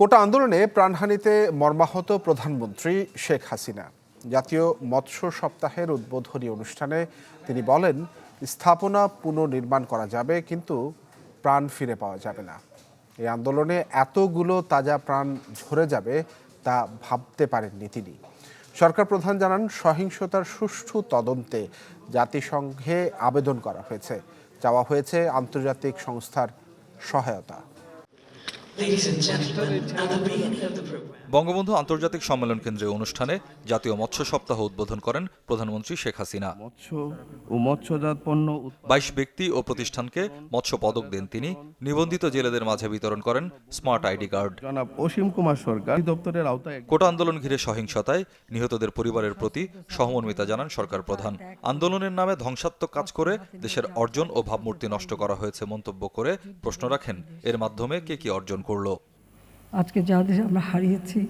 কোটা আন্দোলনে প্রাণহানিতে মর্মাহত প্রধানমন্ত্রী শেখ হাসিনা। জাতীয় মৎস্য সপ্তাহের উদ্বোধনী অনুষ্ঠানে তিনি বলেন, স্থাপনা পুনর্নির্মাণ করা যাবে, কিন্তু প্রাণ ফিরে পাওয়া যাবে না। এই আন্দোলনে এতগুলো তাজা প্রাণ ঝরে যাবে তা ভাবতে পারেননি তিনি। সরকার প্রধান জানান, সহিংসতার সুষ্ঠু তদন্তে জাতিসংঘে আবেদন করা হয়েছে। চাওয়া হয়েছে আন্তর্জাতিক সংস্থার সহায়তা। Ladies and gentlemen, at the beginning of the program. Bangabandhu আন্তর্জাতিক সম্মেলন কেন্দ্রে অনুষ্ঠানে জাতীয় মৎস্য সপ্তাহ উদ্বোধন করেন প্রধানমন্ত্রী শেখ হাসিনা। ও মৎস্যজাত পণ্য বাইশ ব্যক্তি ও প্রতিষ্ঠানকে মৎস্য পদক দেন তিনি। নিবন্ধিত জেলেদের মাঝে বিতরণ করেন smart ID card. Ashim Kumar Sarkar দপ্তরের আওতায় কোটা আন্দোলন ঘিরে সহিংসতায় নিহতদের পরিবারের প্রতি সহমর্মিতা জানান সরকার প্রধান। আন্দোলনের নামে ধ্বংসাত্মক কাজ করে দেশের অর্জন ও ভাবমূর্তি নষ্ট করা হয়েছে মন্তব্য করে প্রশ্ন রাখেন। এর মাধ্যমে কে কি অর্জন করল? আজকে যাদের আমরা হারিয়েছি,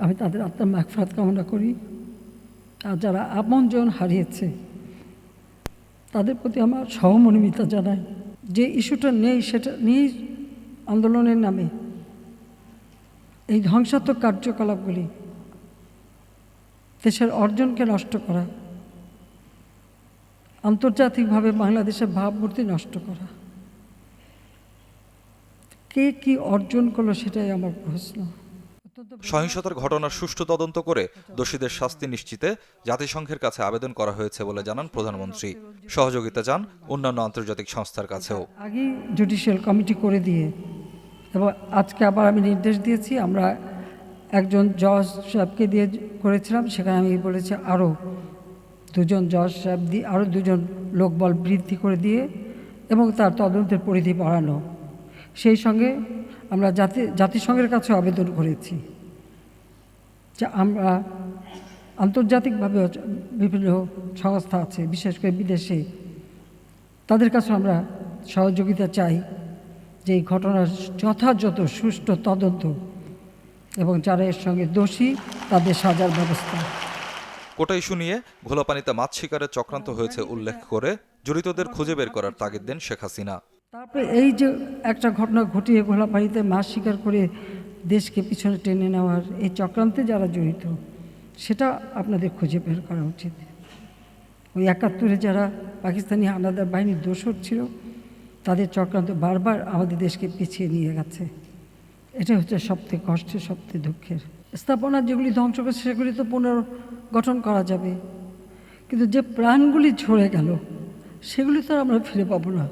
আমি তাদের আত্মার মাগফরাত কামনা করি। আর যারা আপনজন হারিয়েছে, তাদের প্রতি আমার সহমর্মিতা জানাই। যে ইস্যুটা নেই, সেটা নিয়েই আন্দোলনের নামে এই ধ্বংসাত্মক কার্যকলাপগুলি দেশের অর্জনকে নষ্ট করা, আন্তর্জাতিকভাবে বাংলাদেশের ভাবমূর্তি নষ্ট করা। কে কি অর্জন করল সেটাই আমার প্রশ্ন। সহিংসতার ঘটনার সুষ্ঠু তদন্ত করে দোষীদের শাস্তি নিশ্চিতে জাতিসংঘের কাছে আবেদন করা হয়েছে বলে জানান প্রধানমন্ত্রী। সহযোগিতা চান অন্যান্য আন্তর্জাতিক সংস্থার কাছেও। আগেই জুডিশিয়াল কমিটি করে দিয়ে এবং আজকে আবার আমি নির্দেশ দিয়েছি আমরা একজন জজ সাহেবকে দিয়ে করেছিলাম সেখানে আমি বলেছি আরও দুজন জজ সাহেব দিয়ে আরও দুজন লোকবল বৃদ্ধি করে দিয়ে এবং তার তদন্তের পরিধি বাড়ানো। সেই সঙ্গে আমরা জাতি, জাতিসংঘের কাছে আবেদন করেছি যে আমরা আন্তর্জাতিকভাবে বিভিন্ন সংস্থা আছে, বিশেষ করে বিদেশে, তাদের কাছে আমরা সহযোগিতা চাই যে এই ঘটনার যথাযথ, সুষ্ঠু তদন্ত এবং যারা এর সঙ্গে দোষী তাদের সাজার ব্যবস্থা। কোটা ইস্যু নিয়ে ঘোলাপানিতে মাছ শিকারের চক্রান্ত হয়েছে উল্লেখ করে জড়িতদের খুঁজে বের করার তাগিদ দেন শেখ হাসিনা। তারপরে এই যে একটা ঘটনা ঘটিয়ে ঘোলাপানিতে মাছ শিকার করে দেশকে পিছনে টেনে নেওয়ার এই চক্রান্তে যারা জড়িত, সেটা আপনাদের খুঁজে বের করা উচিত। ওই একাত্তরে যারা পাকিস্তানি হানাদার বাহিনীর দোষর ছিল, তাদের চক্রান্ত বারবার আমাদের দেশকে পিছিয়ে নিয়ে গেছে। এটা হচ্ছে সবথেকে কষ্টের, সবথেকে দুঃখের। স্থাপনা যেগুলি ধ্বংস করছে, সেগুলি তো পুনর্গঠন করা যাবে। কিন্তু যে প্রাণগুলি ঝরে গেল, সেগুলি তো আমরা ফিরে পাবো না।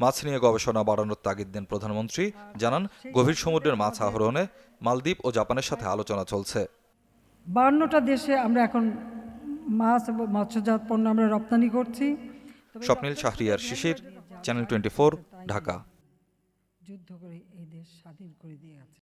মাছ নিয়ে গবেষণা বাড়ানোর তাগিদ দেন প্রধানমন্ত্রী। জানান গভীর সমুদ্রের মাছ আহরণে মালদ্বীপ ও জাপানের সাথে আলোচনা চলছে। বান্নটা দেশে আমরা এখন মাছ মৎস্যজাত পণ্য আমরা রপ্তানি করছি। Swapnil Shahriar Shishir channel twenty Dhaka. যুদ্ধ করে এই দেশ স্বাধীন করে দিয়ে গেছে